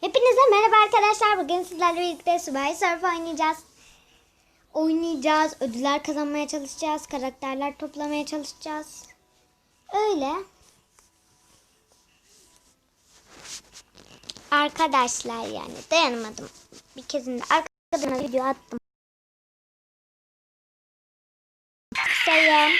Hepinize merhaba arkadaşlar. Bugün sizlerle birlikte Subway Surf oynayacağız. Oynayacağız. Ödüller kazanmaya çalışacağız. Karakterler toplamaya çalışacağız. Öyle. Arkadaşlar yani dayanamadım. Bir kezinde arkadaşlarına video attım. Sayın.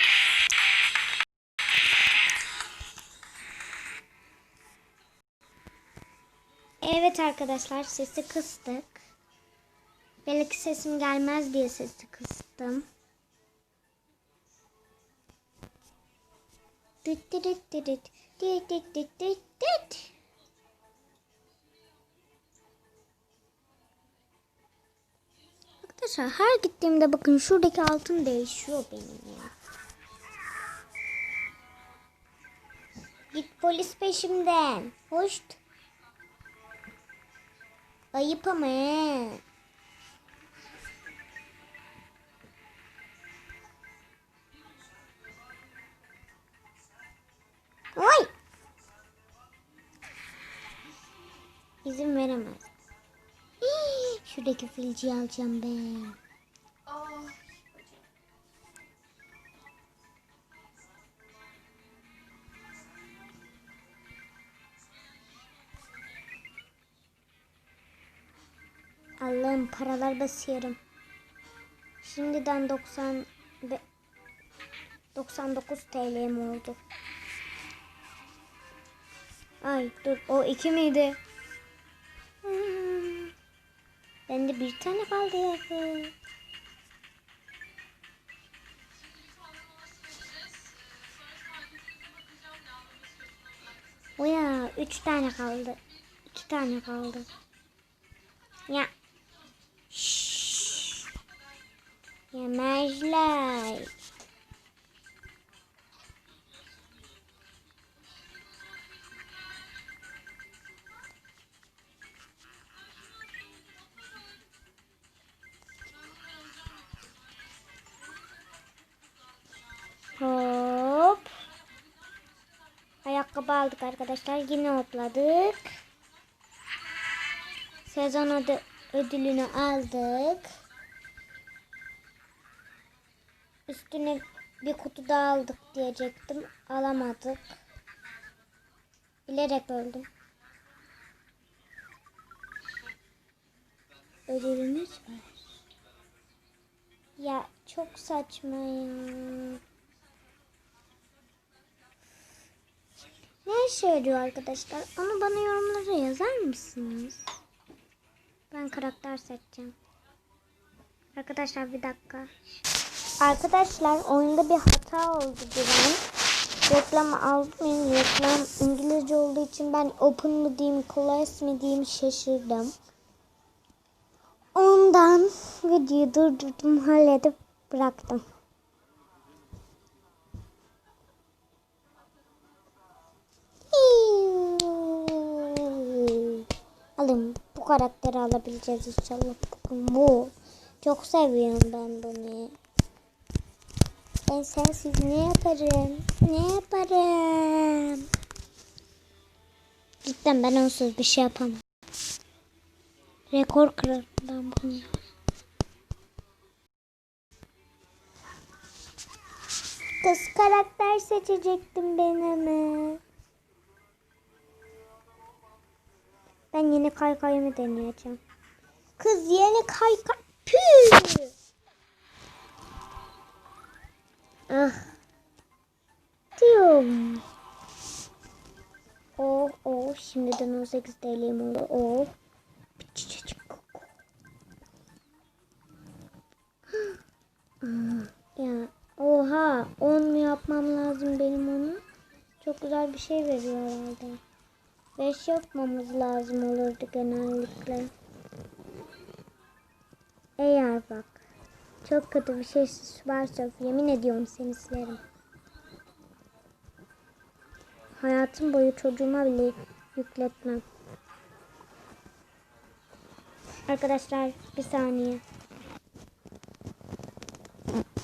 Evet arkadaşlar sesi kıstık. Belki sesim gelmez diye sesi kıstım. Düt düt düt düt düt. Düt düt düt düt düt. Arkadaşlar her gittiğimde bakın şuradaki altın değişiyor benim ya. Git polis peşimden. Hoş. Ayıp ama. Oy! İzin veremez. Hii, Şuradaki filciyi alacağım ben. Allah'ım paralar basıyorum. Şimdiden 90 ve 99 TL'm oldu. Ay dur o iki miydi? Hmm. Bende bir tane kaldı ya. O ya üç tane kaldı. İki tane kaldı. Ya. Yemezler. Hop. Ayakkabı aldık arkadaşlar. Yine hopladık. Sezon ödü, ödülünü aldık. Üstüne bir kutu daha aldık diyecektim. Alamadık. Bilerek öldüm. Ödülümüz var. Ya çok saçma ya. Ne söylüyor arkadaşlar? Onu bana yorumlara yazar mısınız? Ben karakter seçeceğim. Arkadaşlar bir dakika. Arkadaşlar oyunda bir hata oldu bir Reklam aldım. Reklam İngilizce olduğu için ben open mı diyeyim, close mi diyeyim şaşırdım. Ondan videoyu durdurdum, halledip bıraktım. Alın bu karakteri alabileceğiz inşallah. Bu. Çok seviyorum ben bunu. Ben sensiz ne yaparım? Ne yaparım? Cidden ben onsuz bir şey yapamam. Rekor kırarım ben bunu. Kız karakter seçecektim ben ama. Ben yeni kaykayımı deneyeceğim. Kız yeni kaykay... Püh! Ah. Diyorum. Oh oh şimdiden 18 TL'm oldu. Oh. Ya oha 10 mu yapmam lazım benim onu? Çok güzel bir şey veriyor herhalde. 5 yapmamız lazım olurdu genellikle. Eğer bak çok kötü bir şey varsa yemin ediyorum seni silerim. Hayatım boyu çocuğuma bile yükletmem. Arkadaşlar bir saniye.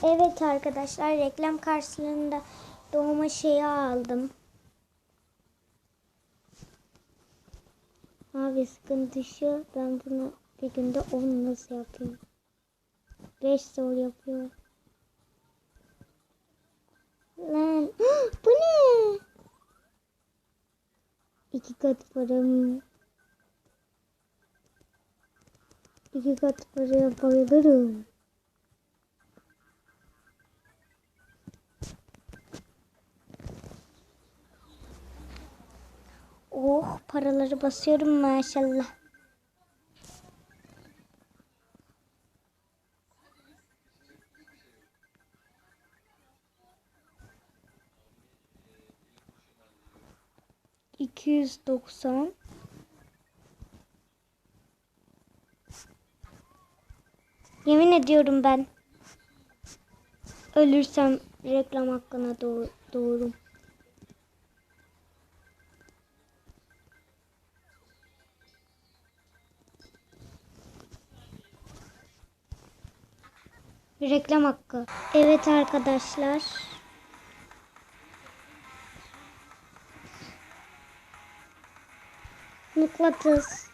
Evet arkadaşlar reklam karşılığında doğuma şeyi aldım. Abi sıkıntı şu. Ben bunu bir günde 10 nasıl yapayım? 5 zor yapıyor. Lan bu ne? İki kat param. İki kat paraya bayılırım. Oh paraları basıyorum maşallah. İki yüz doksan. Yemin ediyorum ben. Ölürsem reklam hakkına doğ doğurum. Reklam hakkı. Evet arkadaşlar. Mıknatıs.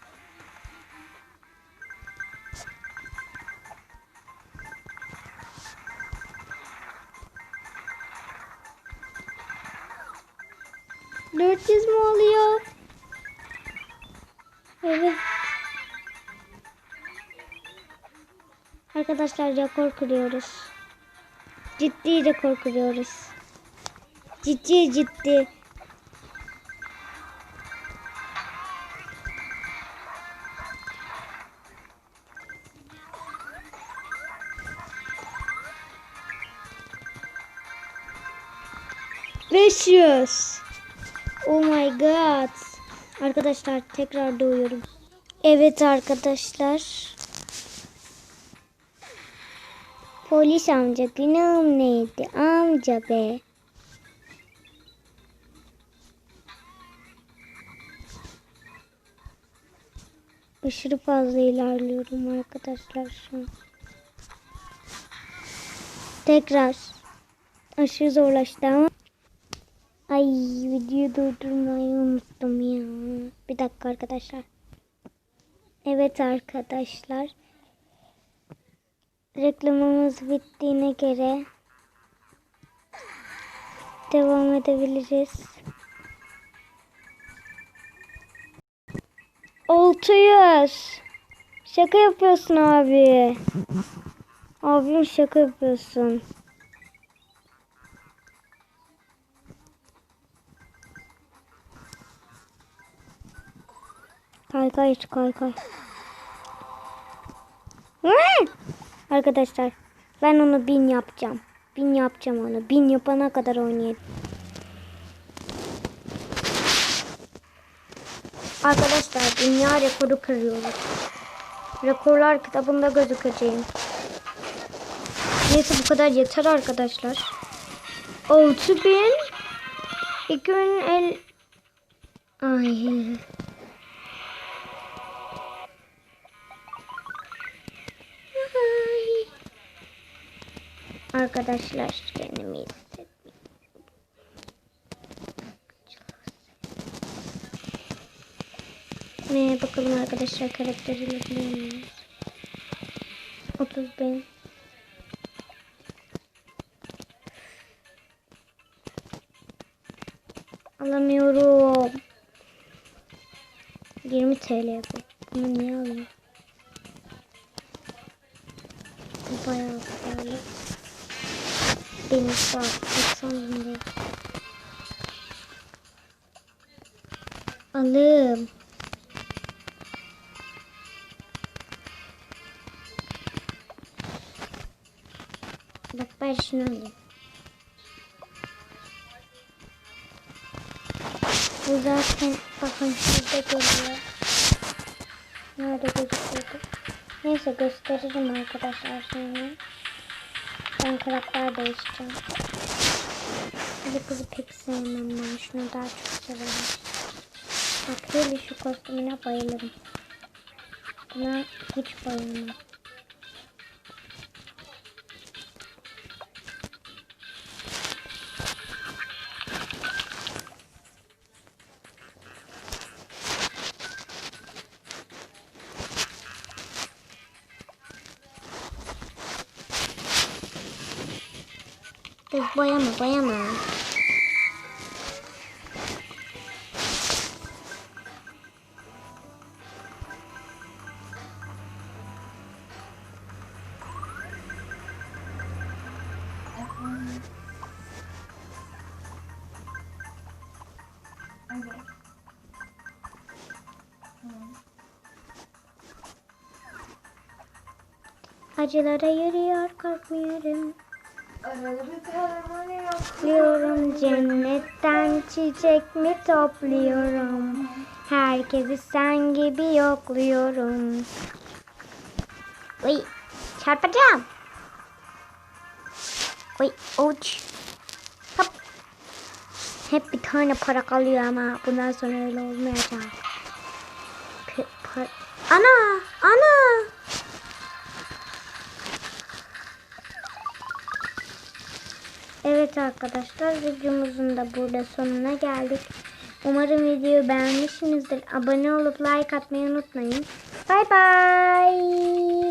Dört yüz mü oluyor? Evet. Arkadaşlar rekor kırıyoruz. Ciddi rekor kırıyoruz. Ciddi ciddi. Yüz. Oh my god. Arkadaşlar tekrar doğuyorum. Evet arkadaşlar. Polis amca günahım neydi amca be. Aşırı fazla ilerliyorum arkadaşlar şu an. Tekrar. Aşırı zorlaştı ama. Ay videoyu durdurmayı unuttum ya. Bir dakika arkadaşlar. Evet arkadaşlar. Reklamımız bittiğine göre devam edebiliriz. 600. Şaka yapıyorsun abi. Abim şaka yapıyorsun. Kay kay kay kay. Hı! Arkadaşlar ben onu bin yapacağım. Bin yapacağım onu. Bin yapana kadar oynayalım. Arkadaşlar dünya rekoru kırıyoruz. Rekorlar kitabında gözükeceğim. Neyse bu kadar yeter arkadaşlar. 6000 2050 Ay. Ay. Arkadaşlar kendimi hissetmiyorum. Ne bakalım arkadaşlar karakteriyle bilmiyoruz. 30 bin. Alamıyorum. 20 TL bu. Bunu niye alayım? Bu bayağı pahalı. 90 bin lira. Alım. Bak ben şunu alayım. Bu zaten bakın şurada geliyor. Nerede gözüküyordu? Neyse gösteririm arkadaşlar şimdi. Ben karakter değiştireceğim. Bu kızı pek sevmem ben. Şunu daha çok severim. Bak şu kostümüne bayılırım. Buna hiç bayılmam. Kız boyama boyama. Acılara yürüyor korkmuyorum. Topluyorum cennetten çiçek mi topluyorum. Herkesi sen gibi yokluyorum. Uy çarpacağım. Uy uç. Hop. Hep bir tane para kalıyor ama bundan sonra öyle olmayacak. Par- ana ana. Evet arkadaşlar videomuzun da burada sonuna geldik. Umarım videoyu beğenmişsinizdir. Abone olup like atmayı unutmayın. Bay bay.